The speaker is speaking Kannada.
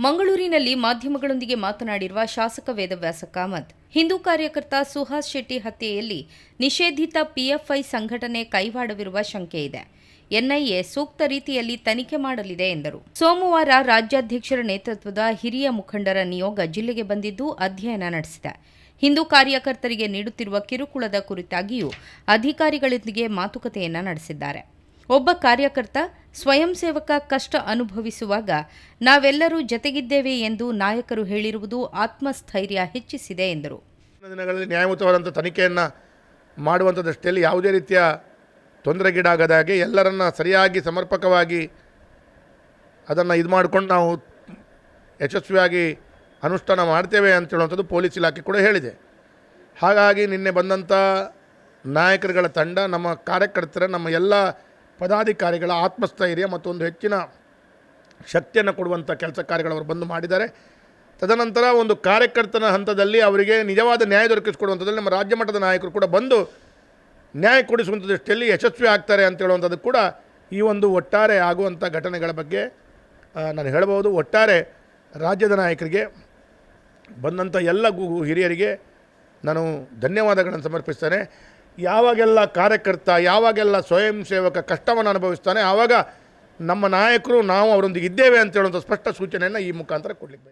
ಮಂಗಳೂರಿನಲ್ಲಿ ಮಾಧ್ಯಮಗಳೊಂದಿಗೆ ಮಾತನಾಡಿರುವ ಶಾಸಕ ವೇದವ್ಯಾಸ ಕಾಮತ್ ಹಿಂದೂ ಕಾರ್ಯಕರ್ತ ಸುಹಾಸ್ ಶೆಟ್ಟಿ ಹತ್ಯೆಯಲ್ಲಿ ನಿಷೇಧಿತ ಪಿಎಫ್ಐ ಸಂಘಟನೆ ಕೈವಾಡವಿರುವ ಶಂಕೆ ಇದೆ. ಎನ್ಐಎ ಸೂಕ್ತ ರೀತಿಯಲ್ಲಿ ತನಿಖೆ ಮಾಡಲಿದೆ ಎಂದರು. ಸೋಮವಾರ ರಾಜ್ಯಾಧ್ಯಕ್ಷರ ನೇತೃತ್ವದ ಹಿರಿಯ ಮುಖಂಡರ ನಿಯೋಗ ಜಿಲ್ಲೆಗೆ ಬಂದಿದ್ದು ಅಧ್ಯಯನ ನಡೆಸಿದೆ. ಹಿಂದೂ ಕಾರ್ಯಕರ್ತರಿಗೆ ನೀಡುತ್ತಿರುವ ಕಿರುಕುಳದ ಕುರಿತಾಗಿಯೂ ಅಧಿಕಾರಿಗಳೊಂದಿಗೆ ಮಾತುಕತೆಯನ್ನ ನಡೆಸಿದ್ದಾರೆ. ಒಬ್ಬ ಕಾರ್ಯಕರ್ತ ಸ್ವಯಂ ಸೇವಕ ಕಷ್ಟ ಅನುಭವಿಸುವಾಗ ನಾವೆಲ್ಲರೂ ಜತೆಗಿದ್ದೇವೆ ಎಂದು ನಾಯಕರು ಹೇಳಿರುವುದು ಆತ್ಮಸ್ಥೈರ್ಯ ಹೆಚ್ಚಿಸಿದೆ ಎಂದರು. ದಿನಗಳಲ್ಲಿ ನ್ಯಾಯಯುತವಾದಂಥ ತನಿಖೆಯನ್ನು ಮಾಡುವಂಥ ದೃಷ್ಟಿಯಲ್ಲಿ ಯಾವುದೇ ರೀತಿಯ ತೊಂದರೆಗೀಡಾಗದ ಹಾಗೆ ಎಲ್ಲರನ್ನ ಸರಿಯಾಗಿ ಸಮರ್ಪಕವಾಗಿ ಅದನ್ನು ಇದು ಮಾಡಿಕೊಂಡು ನಾವು ಯಶಸ್ವಿಯಾಗಿ ಅನುಷ್ಠಾನ ಮಾಡ್ತೇವೆ ಅಂತ ಹೇಳುವಂಥದ್ದು ಪೊಲೀಸ್ ಇಲಾಖೆ ಕೂಡ ಹೇಳಿದೆ. ಹಾಗಾಗಿ ನಿನ್ನೆ ಬಂದಂಥ ನಾಯಕರುಗಳ ತಂಡ, ನಮ್ಮ ಕಾರ್ಯಕರ್ತರ, ನಮ್ಮ ಎಲ್ಲ ಪದಾಧಿಕಾರಿಗಳ ಆತ್ಮಸ್ಥೈರ್ಯ ಮತ್ತು ಒಂದು ಹೆಚ್ಚಿನ ಶಕ್ತಿಯನ್ನು ಕೊಡುವಂಥ ಕೆಲಸ ಕಾರ್ಯಗಳು ಅವರು ಬಂದು ಮಾಡಿದ್ದಾರೆ. ತದನಂತರ ಒಂದು ಕಾರ್ಯಕರ್ತನ ಹಂತದಲ್ಲಿ ಅವರಿಗೆ ನಿಜವಾದ ನ್ಯಾಯ ದೊರಕಿಸಿಕೊಡುವಂಥದ್ದಲ್ಲಿ ನಮ್ಮ ರಾಜ್ಯ ಮಟ್ಟದ ನಾಯಕರು ಕೂಡ ಬಂದು ನ್ಯಾಯ ಕೊಡಿಸುವಂಥ ದೃಷ್ಟಿಯಲ್ಲಿ ಯಶಸ್ವಿ ಆಗ್ತಾರೆ ಅಂತ ಹೇಳುವಂಥದ್ದು ಕೂಡ ಈ ಒಂದು ಒಟ್ಟಾರೆ ಆಗುವಂಥ ಘಟನೆಗಳ ಬಗ್ಗೆ ನಾನು ಹೇಳಬಹುದು. ಒಟ್ಟಾರೆ ರಾಜ್ಯದ ನಾಯಕರಿಗೆ, ಬಂದಂಥ ಎಲ್ಲ ಗು- ಹಿರಿಯರಿಗೆ ನಾನು ಧನ್ಯವಾದಗಳನ್ನು ಸಮರ್ಪಿಸ್ತೇನೆ. ಯಾವಾಗೆಲ್ಲ ಕಾರ್ಯಕರ್ತ, ಯಾವಾಗೆಲ್ಲ ಸ್ವಯಂ ಸೇವಕ ಕಷ್ಟವನ್ನು ಅನುಭವಿಸ್ತಾನೆ, ಆವಾಗ ನಮ್ಮ ನಾಯಕರು ನಾವು ಅವರೊಂದಿಗೆ ಇದ್ದೇವೆ ಅಂತ ಹೇಳುವಂಥ ಸ್ಪಷ್ಟ ಸೂಚನೆಯನ್ನು ಈ ಮುಖಾಂತರ ಕೊಡಲಿಕ್ಕೆ